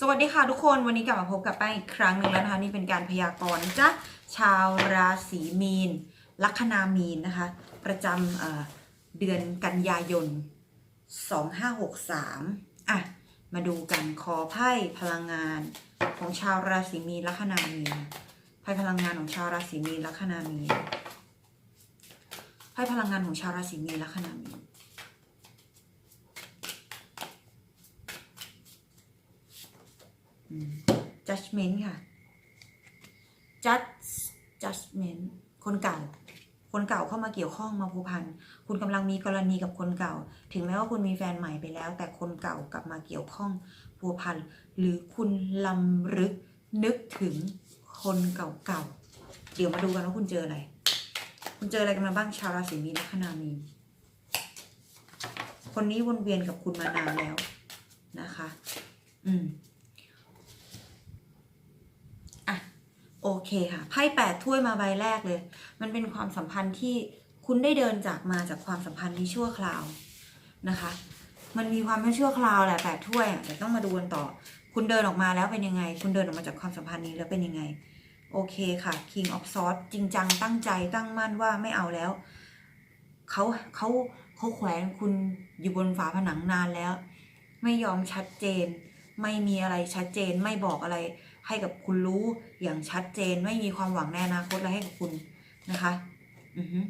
สวัสดีค่ะทุกคนวันนี้กลับมาพบกับแป้งอีกครั้งหนึ่งแล้วนะคะนี่เป็นการพยากรณ์จ๊ะชาวราศีมีน ลัคนามีนนะคะ ประจำเเดือนกันยายน 2563 อะ มาดูกันขอไพ่พลังงานของชาวราศีมีนลัคนามีนไพ่พลังงานของชาวราศีมีนลัคนามีนไพ่พลังงานของชาวราศีมีนลัคนามีน judgment ค่ะ judge judgment คนเก่า คนเก่าเข้ามาเกี่ยวข้องมาผูกพัน คุณกำลังมีกรณีกับคนเก่า ถึงแม้ว่าคุณมีแฟนใหม่ไปแล้ว แต่คนเก่ากลับมาเกี่ยวข้องผูกพัน หรือคุณลำลึกนึกถึงคนเก่าๆ เดี๋ยวมาดูกันว่าคุณเจออะไร คุณเจออะไรกันมาบ้างชาวราศีมีนลัคนามีนคนนี้วนเวียนกับคุณมานานแล้วนะคะ อืม โอเคค่ะไพ่แปดถ้วยมาใบแรกเลย มันเป็นความสัมพันธ์ที่คุณได้เดินจากมาจากความสัมพันธ์นี้ชั่วคราวนะคะ มันมีความไม่ชั่วคราวแหละแปดถ้วยอะแต่ต้องมาดูกันต่อ คุณเดินออกมาแล้วเป็นยังไง คุณเดินออกมาจากความสัมพันธ์นี้แล้วเป็นยังไง โอเคค่ะ King of Swords จริงจังตั้งใจตั้งมั่นว่าไม่เอาแล้วเขาเขาเขาแขวนคุณอยู่บนฝาผนังนานแล้ว ไม่ยอมชัดเจน ไม่มีอะไรชัดเจนไม่บอกอะไร ให้กับคุณรู้อย่างชัดเจนไม่มีความหวังในอนาคตอะไรให้กับคุณนะคะอือฮึ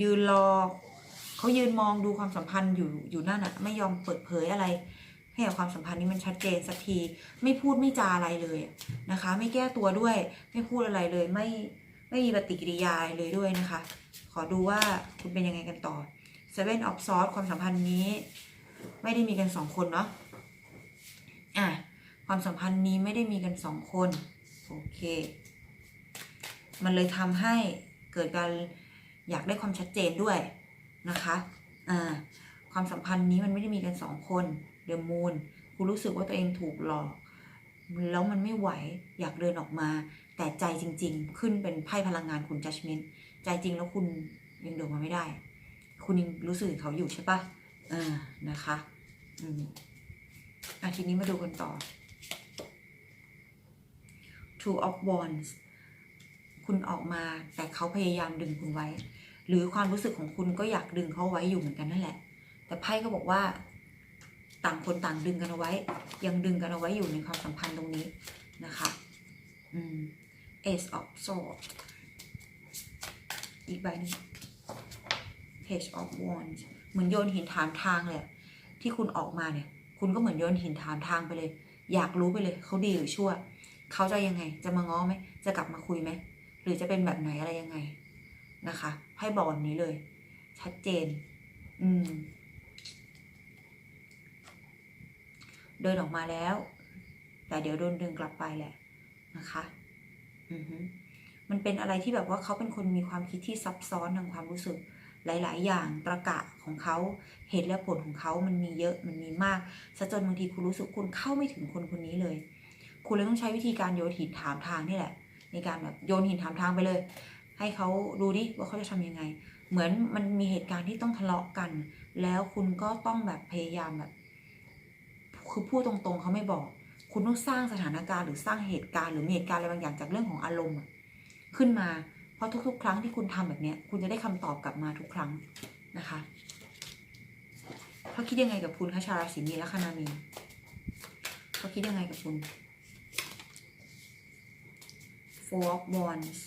ยืนรอเขายืนมองดูความสัมพันธ์อยู่อยู่นั่นอะไม่ยอมเปิดเผยอะไร ให้กับความสัมพันธ์นี้มันชัดเจนสักที ไม่พูดไม่จาอะไรเลยนะคะ ไม่แก้ตัวด้วย ไม่พูดอะไรเลย ไม่ไม่มีปฏิกิริยาเลยด้วยนะคะ ขอดูว่าคุณเป็นยังไงกันต่อ Seven of Swords ความสัมพันธ์นี้ ไม่ได้มีกันสองคนเนาะอะ ความสัมพันธ์นี้ไม่ได้มีกันสองคน โอเค มันเลยทำให้เกิดการอยากได้ความชัดเจนด้วยนะคะอ่าความสัมพันธ์นี้มันไม่ได้มีกันสองคนเดอะมูนคุณรู้สึกว่าตัวเองถูกหลอก แล้วมันไม่ไหวอยากเดินออกมา แต่ใจจริง ๆ ขึ้นเป็นไพ่พลังงานคุณ judgment ใจจริงแล้วคุณยังเดินมาไม่ได้ คุณยังรู้สึกเขาอยู่ใช่ปะอ่านะคะ อืมอะทีนี้มาดูกันต่อ Two of Wands คุณออกมาแต่เขาพยายามดึงคุณไว้ หรือความรู้สึกของคุณก็อยากดึงเขาไว้อยู่เหมือนกันนั่นแหละ แต่ไพ่ก็บอกว่า ต่างคนต่างดึงกันเอาไว้ ยังดึงกันเอาไว้อยู่ในความสัมพันธ์ตรงนี้นะคะอืม Ace of Swords อีกใบหนึง Page of Wands เหมือนโยนหินถามทางเลยที่คุณออกมาเนี่ย คุณก็เหมือนโยนหินถามทางไปเลย อยากรู้ไปเลย เขาดีหรือชั่ว เขาจะยังไง จะมาง้อไหม จะกลับมาคุยไหม หรือจะเป็นแบบไหนอะไรยังไงนะคะ ให้บอกแบบนี้เลย ชัดเจน อืม เดินออกมาแล้ว แต่เดี๋ยวโดนดึงกลับไปแหละนะคะ อือฮึมันเป็นอะไรที่แบบว่าเขาเป็นคนมีความคิดที่ซับซ้อนทางความรู้สึกหลาย ๆ อย่างตรกะของเขาเหตุและผลของเขามันมีเยอะมันมีมากซะจนบางทีคุณรู้สึกคุณเข้าไม่ถึงคนคนนี้เลย คุณเลยต้องใช้วิธีการโยนหินถามทางนี่แหละ ในการแบบโยนหินถามทางไปเลย ให้เขาดูดิว่าเขาจะทำยังไง เหมือนมันมีเหตุการณ์ที่ต้องทะเลาะกัน แล้วคุณก็ต้องแบบพยายามแบบคือพูดตรงๆเขาไม่บอก คุณต้องสร้างสถานการณ์หรือสร้างเหตุการณ์หรือมีเหตุการณ์อะไรบางอย่างจากเรื่องของอารมณ์ขึ้นมา เพราะทุก ๆ ครั้งที่คุณทำแบบเนี้ยคุณจะได้คำตอบกลับมาทุกครั้งนะคะเขาคิดยังไงกับคุณคะชาวราศีมีนและคนามีนเขาคิดยังไงกับคุณ Four of Wands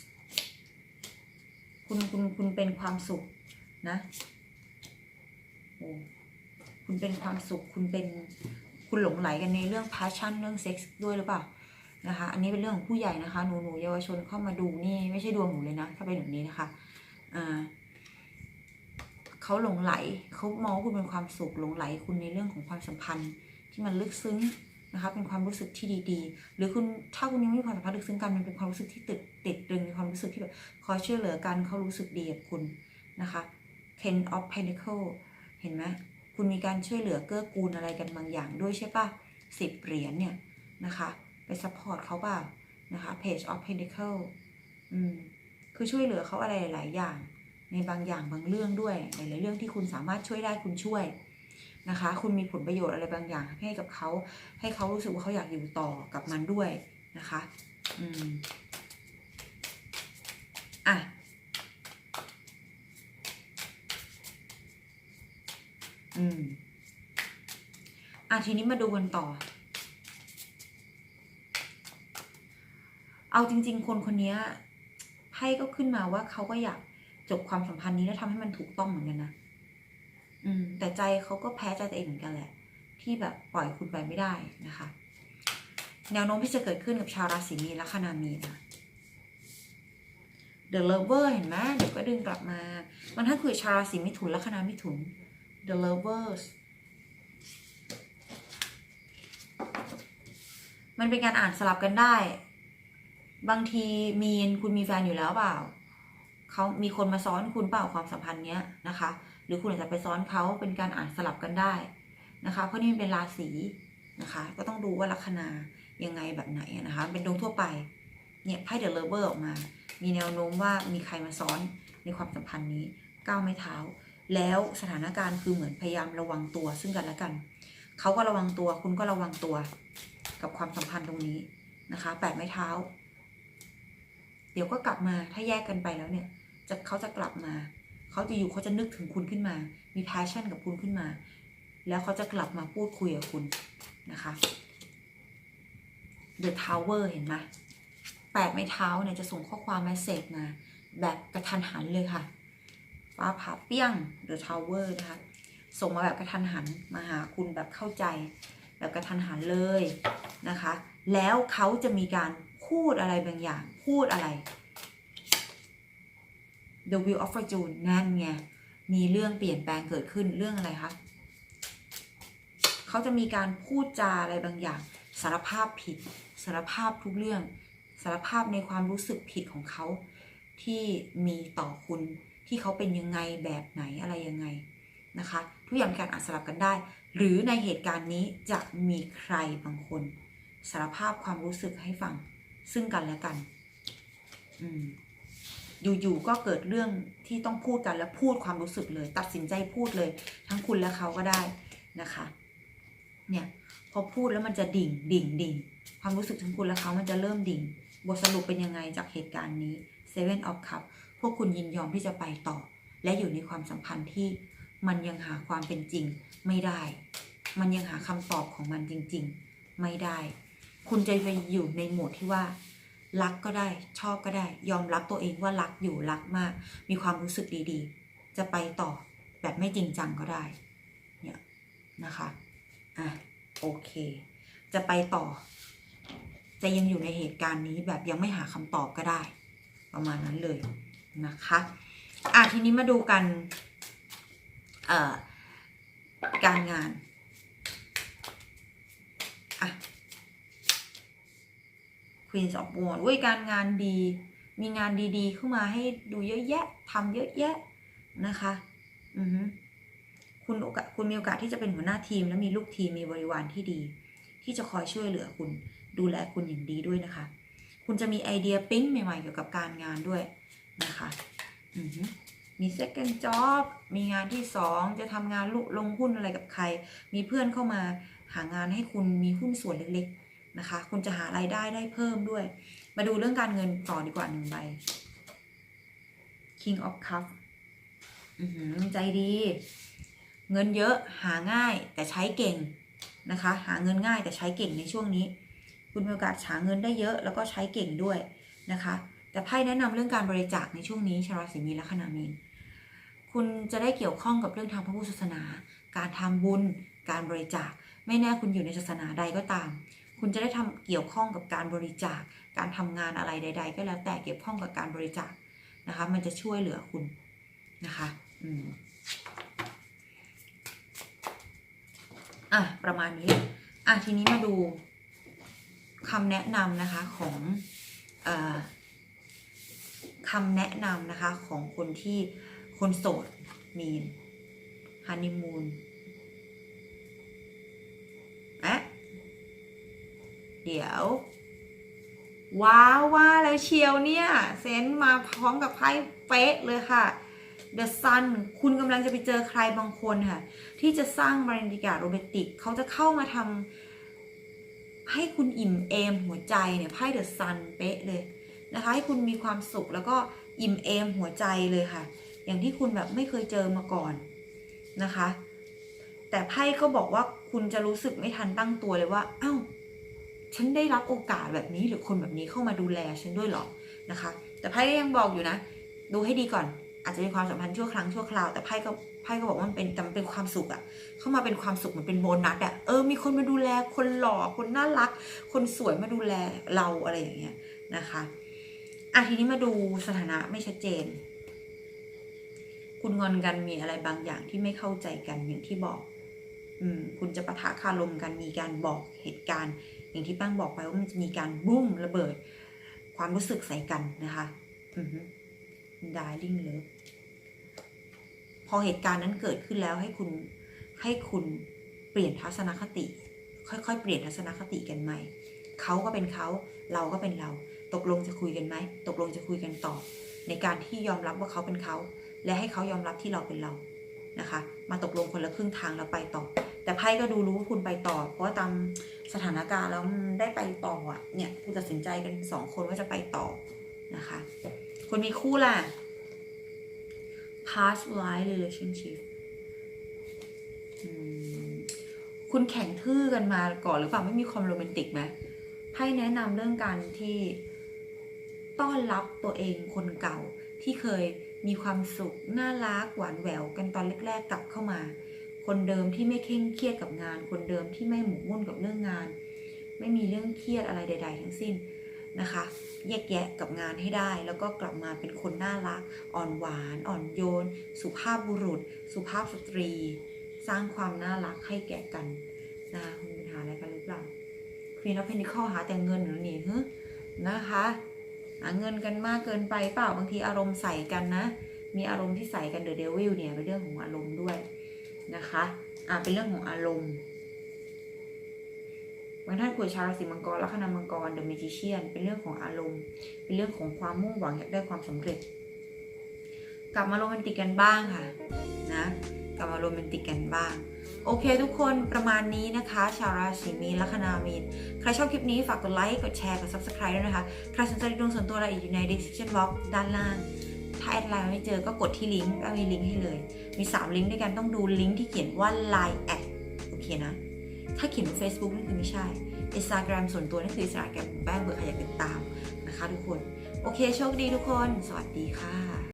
คุณคุณคุณเป็นความสุขนะโอ้คุณเป็นความสุข คุณเป็นคุณหลงไหลกันในเรื่อง passion เรื่องเซ็กส์ด้วยหรือเปล่านะคะ อันนี้เป็นเรื่องของผู้ใหญ่นะคะหนูหนูเยาวชนเข้ามาดูนี่ไม่ใช่ดวงหนูเลยนะ ถ้าเป็นแบบนี้นะคะอ่าเขาหลงไหลเขามองว่าคุณเป็นความสุขหลงไหลคุณในเรื่องของความสัมพันธ์ที่มันลึกซึ้ง นะคะเป็นความรู้สึกที่ดีๆ หรือคุณถ้าคุณยังไม่มีความสัมพันธ์ลึกซึ้งกันมันเป็นความรู้สึกที่ติดติดตรึงในความรู้สึกที่แบบคอยช่วยเหลือกันเขารู้สึกดีกับคุณนะคะ Ten of Pentacle เห็นไหมคุณมีการช่วยเหลือเกื้อกูลอะไรกันบางอย่างด้วยใช่ปะสิบเหรียญเนี่ยนะคะไปซัพพอร์ตเขาเปล่านะคะ Page of Pentacle อืมคือช่วยเหลือเขาอะไรหลายอย่าง ในบางอย่างบางเรื่องด้วยหลายๆเรื่องที่คุณสามารถช่วยได้คุณช่วย นะคะ คุณมีผลประโยชน์อะไรบางอย่าง ให้กับเขา ให้เขารู้สึกว่าเขาอยากอยู่ต่อกับมันด้วยนะคะ อืม อะ อืม อะทีนี้มาดูกันต่อ เอาจริง ๆ คนคนนี้ไพ่ก็ขึ้นมาว่าเขาก็อยากจบความสัมพันธ์นี้และทำให้มันถูกต้องเหมือนกันนะ อืมแต่ใจเขาก็แพ้ใจตัวเองเหมือนกันแหละ ที่แบบปล่อยคุณไปไม่ได้นะคะ แนวโน้มที่จะเกิดขึ้นกับชาวราศีมีนและคนามีนะ The Lover เห็นไหมเดี๋ยวก็ดึงกลับมามันถ้าคุยชาวราศีมิถุนและคนามิถุน The Lovers มันเป็นการอ่านสลับกันได้ บางทีมีนคุณมีแฟนอยู่แล้วเปล่า เขามีคนมาซ้อนคุณเปล่าความสัมพันธ์เนี้ยนะคะ รือคุณอาจจะไปซ้อนเขาเป็นการอ่านสลับกันได้นะคะ เพราะนี่เป็นราศีนะคะ ก็ต้องดูว่าลัคนายังไงแบบไหนนะคะ เป็นดวงทั่วไป เนี่ยไพ่เดอะเลเวอร์ออกมา มีแนวโน้มว่ามีใครมาซ้อนในความสัมพันธ์นี้ก้าวไม่เท้า แล้วสถานการณ์คือเหมือนพยายามระวังตัวซึ่งกันและกัน เขาก็ระวังตัว คุณก็ระวังตัวกับความสัมพันธ์ตรงนี้นะคะ แปดไม้เท้า เดี๋ยวก็กลับมา ถ้าแยกกันไปแล้วเนี่ย จะเขาจะกลับมา เขาจะอยู่เขาจะนึกถึงคุณขึ้นมา มี passion กับคุณขึ้นมา แล้วเขาจะกลับมาพูดคุยกับคุณนะคะ The Tower เห็นไหมแปดไม้เท้าเนี่ยจะส่งข้อความ message มา แบบกระทันหันเลยค่ะฟ้าผ่าเปี้ยง The Tower นะคะ ส่งมาแบบกระทันหันมาหาคุณแบบเข้าใจ แบบกระทันหันเลยนะคะ แล้วเขาจะมีการพูดอะไรบางอย่าง พูดอะไร The Wheel of Fortune นั่นไง มีเรื่องเปลี่ยนแปลงเกิดขึ้นเรื่องอะไรคะ เขาจะมีการพูดจาอะไรบางอย่าง สารภาพผิด สารภาพทุกเรื่อง สารภาพในความรู้สึกผิดของเขา ที่มีต่อคุณที่เขาเป็นยังไงแบบไหนอะไรยังไงนะคะ ทุกอย่างมีการอ่านสลับกันได้ หรือในเหตุการณ์นี้จะมีใครบางคน สารภาพความรู้สึกให้ฟัง ซึ่งกันและกัน อืม อยู่ๆก็เกิดเรื่องที่ต้องพูดกันแล้วพูดความรู้สึกเลย ตัดสินใจพูดเลย ทั้งคุณและเขาก็ได้นะคะ เนี่ยพอพูดแล้วมันจะดิ่งดิ่งดิ่งความรู้สึกทั้งคุณและเขามันจะเริ่มดิ่ง บทสรุปเป็นยังไงจากเหตุการณ์นี้ Seven of Cup พวกคุณยินยอมที่จะไปต่อ และอยู่ในความสัมพันธ์ที่มันยังหาความเป็นจริงไม่ได้ มันยังหาคำตอบของมันจริง ๆ ไม่ได้ คุณจะไปอยู่ในโหมดที่ว่า รักก็ได้ชอบก็ได้ ยอมรับตัวเองว่ารักอยู่รักมาก มีความรู้สึกดีๆ จะไปต่อแบบไม่จริงจังก็ได้ เนี่ยนะคะอะโอเค จะไปต่อ จะยังอยู่ในเหตุการณ์นี้แบบยังไม่หาคำตอบก็ได้ ประมาณนั้นเลยนะคะอะทีนี้มาดูกันเอ่อการงานอะ Queen of w a n d อุ้ยการงานดี มีงานดีๆเข้ามาให้ดูเยอะแยะทำเยอะแยะนะคะอือฮึคุณโอกาสคุณมีโอกาสที่จะเป็นหัวหน้าทีม และมีลูกทีมมีบริวารที่ดี ที่จะคอยช่วยเหลือคุณดูแลคุณอย่างดีด้วยนะคะ คุณจะมีไอเดียปิ๊งใหม่ๆเกี่ยวกับการงานด้วยนะคะอือฮึมี second job มีงานที่สองจะทำงานลุลงหุ้นอะไรกับใคร มีเพื่อนเข้ามาหางานให้คุณมีหุ้นส่วนเล็กๆ นะคะ คุณจะหารายได้ได้เพิ่มด้วย มาดูเรื่องการเงินต่อดีกว่าหนึ่งใบ King of Cup ใจดี เงินเยอะหาง่ายแต่ใช้เก่งนะคะ หาเงินง่ายแต่ใช้เก่งในช่วงนี้ คุณมีโอกาสหาเงินได้เยอะแล้วก็ใช้เก่งด้วยนะคะ แต่ไพ่แนะนำเรื่องการบริจาคในช่วงนี้ชาวราศีมีนและคนามีนคุณจะได้เกี่ยวข้องกับเรื่องทางพระพุทธศาสนา การทำบุญ การบริจาค ไม่แน่คุณอยู่ในศาสนาใดก็ตาม คุณจะได้ทำเกี่ยวข้องกับการบริจาค การทำงานอะไรใด ๆ ก็แล้วแต่เกี่ยวข้องกับการบริจาคนะคะ มันจะช่วยเหลือคุณนะคะอืมอะประมาณนี้อะทีนี้มาดูคำแนะนำนะคะของเอ่อคำแนะนำนะคะของคนที่คนโสดมีนฮันนีมูนอะ เดี๋ยว ว้าวว่าแล้วเชียวเนี่ย เซนมาพร้อมกับไพ่เป๊ะเลยค่ะ The Sun คุณกำลังจะไปเจอใครบางคนค่ะ ที่จะสร้างบรรยากาศโรแมนติก เขาจะเข้ามาทำให้คุณอิ่มเอมหัวใจเนี่ยไพ่ The Sun เป๊ะเลยนะคะ ให้คุณมีความสุขแล้วก็อิ่มเอมหัวใจเลยค่ะ อย่างที่คุณแบบไม่เคยเจอมาก่อนนะคะ แต่ไพ่ก็บอกว่าคุณจะรู้สึกไม่ทันตั้งตัวเลยว่า เอ้า ฉันได้รับโอกาสแบบนี้หรือคนแบบนี้เข้ามาดูแลฉันด้วยหรอนะคะ แต่ไพ่ก็ยังบอกอยู่นะ ดูให้ดีก่อน อาจจะเป็นความสัมพันธ์ชั่วครั้งชั่วคราวแต่ไพ่ก็ไพ่ก็บอกว่ามันเป็นแต่มันเป็นความสุขอะเข้ามาเป็นความสุขมันเป็นโบนัสอะเออมีคนมาดูแลคนหล่อคนน่ารัก คนสวยมาดูแลเราอะไรอย่างเงี้ยนะคะอะทีนี้มาดูสถานะไม่ชัดเจน คุณงอนกันมีอะไรบางอย่างที่ไม่เข้าใจกันอย่างที่บอก อืม คุณจะปะทะคารมกันมีการบอกเหตุการณ์ อย่างที่ป้งบอกไปว่ามันจะมีการบุ้มระเบิด ความรู้สึกใส่กันนะคะดาริ่งเลิฟพอเหตุการณ์นั้นเกิดขึ้นแล้วให้คุณให้คุณเปลี่ยนทัศนคติ ค่อยๆ เปลี่ยนทัศนคติกันใหม่เขาก็เป็นเขาเราก็เป็นเรา ตกลงจะคุยกันไหมตกลงจะคุยกันต่อ ในการที่ยอมรับว่าเขาเป็นเขาและให้เขายอมรับที่เราเป็นเรานะคะ มาตกลงคนละครึ่งทางแล้วไปต่อ แต่ไพ่ก็ดูรู้ว่าคุณไปต่อ เพราะว่าตามสถานการณ์แล้วได้ไปต่ออะเนี่ยคุณตัดสินใจกันสองคนว่าจะไปต่อนะคะคนมีคู่ล่ะ past life relationship คุณแข่งทื่อกันมาก่อนหรือเปล่าไม่มีความโรแมนติกไหมไพ่แนะนำเรื่องการที่ต้อนรับตัวเองคนเก่าที่เคยมีความสุข น่ารักหวานแหววกันตอนแรกๆกลับเข้ามา คนเดิมที่ไม่เคร่งเครียดกับงาน คนเดิมที่ไม่หมกมุ่นกับเรื่องงาน ไม่มีเรื่องเครียดอะไรใด ๆ ทั้งสิ้นนะคะ แยกแยะกับงานให้ได้ แล้วก็กลับมาเป็นคนน่ารัก อ่อนหวาน อ่อนโยน สุภาพบุรุษ สุภาพสตรี สร้างความน่ารักให้แก่กันนะคุณมีปัญหาอะไรกันหรือเปล่าควีนอ f เพนิคอหาแต่เงินหรือนี่ฮึนะคะหาเงินกันมากเกินไปเปล่าบางทีอารมณ์ใส่กันนะ มีอารมณ์ที่ใส่กันเดอะเดวิลเนี่ยเป็นเรื่องของอารมณ์ด้วย นะคะอ่าเป็นเรื่องของอารมณ์บางท่านคุยชาวราศีมังกรลัคนามังกรเดอะ a มจิเชียนเป็นเรื่องของอารมณ์ เป็นเรื่องของความมุ่งหวังอยากได้ความสำเร็จ กลับมาโรแมนติกกันบ้างค่ะนะกลับมาโรแมนติกกันบ้างโอเคทุกคนประมาณนี้นะคะ ชาวราศีมีนลัคนามีน ใครชอบคลิปนี้ฝากกดไลค์ กดแชร์ กด subscribe ด้วยนะคะ ใครสนใจดวงส่วนตัวอะไรอีกอยู่ใน description box ด้านล่าง ถ้าแอดไลน์ไม่เจอก็กดที่ลิงก์ก็มีลิงก์ให้เลย มี 3 ลิงก์ด้วยกันต้องดูลิงก์ที่เขียนว่า line แอดโอเคนะ ถ้าเขียนว่า Facebook นั่นคือไม่ใช่ Instagram ส่วนตัวนั่นคือ Instagram ของแป้งเบอร์ใครอยากติดตามนะคะทุกคน โอเค โชคดีทุกคน สวัสดีค่ะ